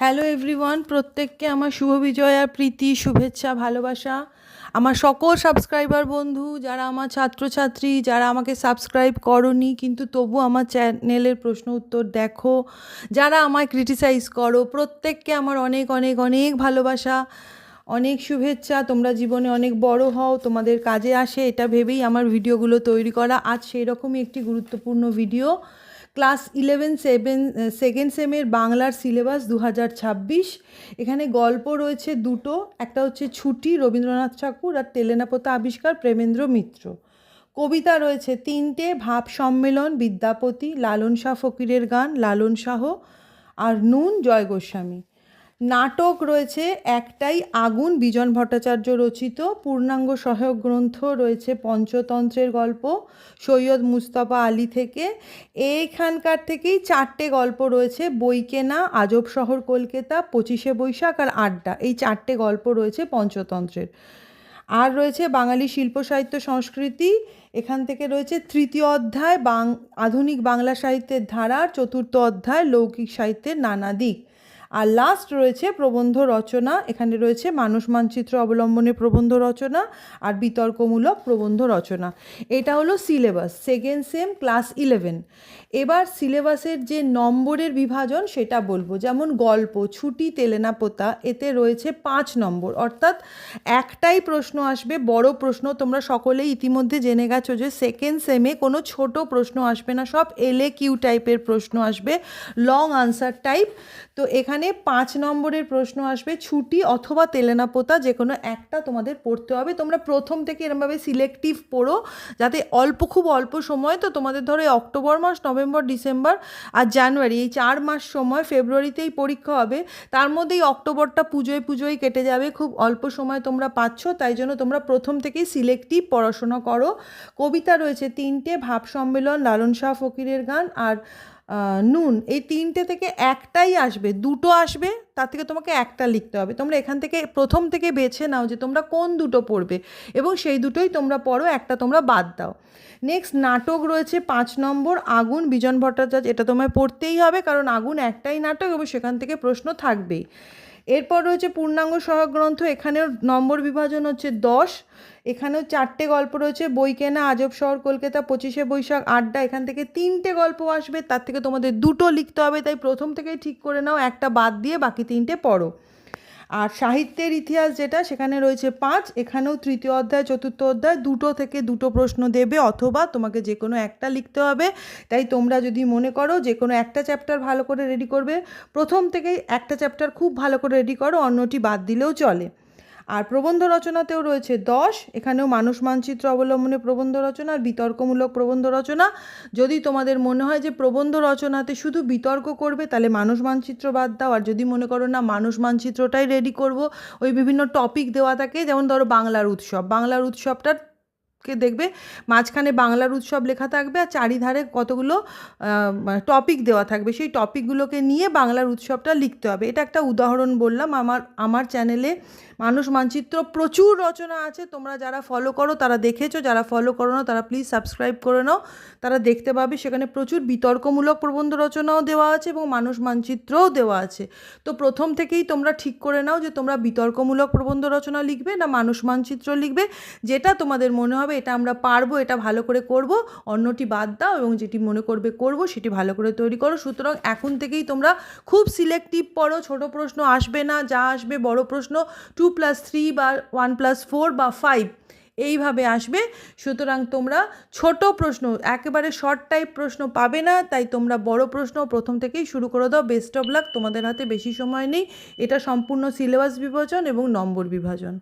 Hello everyone প্রত্যেককে আমার শুভ বিজয় আর প্রীতি, শুভেচ্ছা, ভালোবাসা। আমার সকল সাবস্ক্রাইবার বন্ধু, যারা আমার ছাত্রছাত্রী, যারা আমাকে সাবস্ক্রাইব করনি, কিন্তু তবু আমার চ্যানেলের প্রশ্ন উত্তর দেখো। যারা আমায় ক্রিটিসাইজ করো, প্রত্যেককে আমার অনেক অনেক অনেক ভালোবাসা, অনেক শুভেচ্ছা। তোমরা জীবনে অনেক বড় হও, তোমাদের কাজে আসে, এটা ভেবেই আমার ভিডিওগুলো তৈরি করা। আজ সেই রকমই একটি গুরুত্বপূর্ণ video class eleven seven second সেমের বাংলার সিলেবাস দু হাজার ছাব্বিশ। এখানে গল্প রয়েছে দুটো, একটা হচ্ছে ছুটি, রবীন্দ্রনাথ ঠাকুর আর তেলেনাপোতা আবিষ্কার প্রেমেন্দ্র মিত্র। কবিতা রয়েছে তিনটে, ভাব সম্মেলন, বিদ্যাপতি, লালন শাহ ফকিরের গান, লালন শাহ আর নুন জয় গোস্বামী। নাটক রয়েছে, একটাই আগুন, বিজন ভট্টাচার্য রচিত, পূর্ণাঙ্গ সহায়ক গ্রন্থ রয়েছে পঞ্চতন্ত্রের গল্প, সৈয়দ মুস্তফা আলী থেকে। এইখানকার থেকেই চারটে গল্প রয়েছে, বইকেনা, আজব শহর কলকাতা, পঁচিশে বৈশাখ আর আড্ডা, এই চারটে গল্প রয়েছে পঞ্চতন্ত্রের। আর রয়েছে বাঙালি শিল্প সাহিত্য সংস্কৃতি, এখান থেকে রয়েছে তৃতীয় অধ্যায়, বাং, আধুনিক বাংলা সাহিত্যের ধারা চতুর্থ অধ্যায়, লৌকিক সাহিত্যের নানা দিক। আর লাস্ট রয়েছে প্রবন্ধ রচনা। এখানে রয়েছে মানুষ মানচিত্র অবলম্বনে প্রবন্ধ রচনা আর বিতর্কমূলক প্রবন্ধ রচনা। এটা হলো syllabus second sem class eleven এবার সিলেবাসের যে নম্বরের বিভাজন সেটা বলব। যেমন গল্প, ছুটি তেলেনা পোতা এতে রয়েছে পাঁচ নম্বর। অর্থাৎ একটাই প্রশ্ন আসবে, বড় প্রশ্ন। তোমরা সকলেই ইতিমধ্যে জেনে গেছো যে সেকেন্ড সেমে কোনো ছোট প্রশ্ন আসবে না, সব এলে কিউ টাইপের প্রশ্ন আসবে লং আনসার টাইপ তো এখানে পাঁচ নম্বরের প্রশ্ন আসবে, ছুটি অথবা তেলেনাপোতা যে কোনো একটা তোমাদের পড়তে হবে। তোমরা প্রথম থেকে এরমভাবে সিলেক্টিভ পড়ো, যাতে অল্প, খুব অল্প সময় তো তোমাদের ধরো অক্টোবর মাস, নভেম্বর, ডিসেম্বর আর জানুয়ারি, এই চার মাস সময় ফেব্রুয়ারিতেই পরীক্ষা হবে। তার মধ্যেই অক্টোবরটা পুজোয় পুজোয় কেটে যাবে, খুব অল্প সময় তোমরা পাচ্ছ, তাই জন্য তোমরা প্রথম থেকেই সিলেক্টিভ পড়াশোনা করো। কবিতা রয়েছে তিনটে, ভাব সম্মেলন, লালন শাহ ফকিরের গান আর নুন, এই তিনটে থেকে একটাই আসবে, দুটো আসবে, তার থেকে তোমাকে একটা লিখতে হবে। তোমরা এখান থেকে, প্রথম থেকে বেছে নাও যে তোমরা কোন দুটো পড়বে এবং সেই দুটোই তোমরা পড়ো, একটা তোমরা বাদ দাও। নেক্সট নাটক রয়েছে পাঁচ নম্বর, আগুন, বিজন ভট্টাচার্য, এটা তোমায় পড়তেই হবে কারণ আগুন একটাই নাটক এবং সেখান থেকে প্রশ্ন থাকবেই। এরপর রয়েছে পূর্ণাঙ্গ সহগ্রন্থ গ্রন্থ এখানেও নম্বর বিভাজন হচ্ছে দশ, এখানেও চারটে গল্প রয়েছে, বই কেনা, আজব শহর, কলকাতা, পঁচিশে বৈশাখ, আড্ডা, এখান থেকে তিনটে গল্প আসবে, তার থেকে তোমাদের দুটো লিখতে হবে, তাই প্রথম থেকেই ঠিক করে নাও, একটা বাদ দিয়ে বাকি তিনটে পড়ো। আর সাহিত্যের ইতিহাস যেটা, সেখানে রয়েছে পাঁচ, এখানেও তৃতীয় অধ্যায়, চতুর্থ অধ্যায়, দুটো থেকে দুটো প্রশ্ন দেবে অথবা তোমাকে যে কোনো একটা লিখতে হবে। তাই তোমরা যদি মনে করো যে কোনো একটা চ্যাপ্টার ভালো করে রেডি করবে, প্রথম থেকেই একটা চ্যাপ্টার খুব ভালো করে রেডি করো, অন্যটি বাদ দিলেও চলে। আর প্রবন্ধ রচনাতেও রয়েছে দশ, এখানেও মানুষ মানচিত্র অবলম্বনে প্রবন্ধ রচনা আর বিতর্কমূলক প্রবন্ধ রচনা। যদি তোমাদের মনে হয় যে প্রবন্ধ রচনাতে শুধু বিতর্ক করবে, তাহলে মানুষ মানচিত্র বাদ দাও। আর যদি মনে করো না, মানুষ মানচিত্রটাই রেডি করব, ওই বিভিন্ন টপিক দেওয়া থাকে, যেমন ধরো বাংলার উৎসব। বাংলার উৎসবটার কে দেখবে? মাঝখানে বাংলার উৎসব লেখা থাকবে আর চারিধারে কতগুলো টপিক দেওয়া থাকবে। সেই টপিকগুলোকে নিয়ে বাংলার উৎসবটা লিখতে হবে। এটা একটা উদাহরণ বললাম। আমার আমার চ্যানেলে মানুষ মানচিত্র প্রচুর রচনা আছে। তোমরা যারা ফলো করো, তারা দেখেছ। যারা ফলো করো না, তারা প্লিজ সাবস্ক্রাইব করে নাও। তারা দেখতে পাবে সেখানে প্রচুর বিতর্কমূলক প্রবন্ধ রচনাও দেওয়া আছে এবং মানুষ মানচিত্রও দেওয়া আছে। তো প্রথম থেকেই তোমরা ঠিক করে নাও যে তোমরা বিতর্কমূলক প্রবন্ধ রচনা লিখবে না মানুষ মানচিত্র লিখবে, যেটা তোমাদের মনে হবে, এটা আমরা পারব, এটা ভালো করে করব, অন্যটি বাদ দাও এবং যেটি মনে করবে করব, সেটি ভালো করে তৈরি করো। সুতরাং এখন থেকেই তোমরা খুব সিলেক্টিভ পড়ো, ছোট প্রশ্ন আসবে না, যা আসবে বড় প্রশ্ন টু প্লাস থ্রি বা ওয়ান প্লাস ফোর বা ফাইভ এইভাবে আসবে। সুতরাং তোমরা ছোট প্রশ্ন, একেবারে শর্ট টাইপ প্রশ্ন পাবে না, তাই তোমরা বড় প্রশ্ন প্রথম থেকেই শুরু করে দাও। বেস্ট অফ লাক তোমাদের হাতে বেশি সময় নেই। এটা সম্পূর্ণ সিলেবাস বিভাজন এবং নম্বর বিভাজন।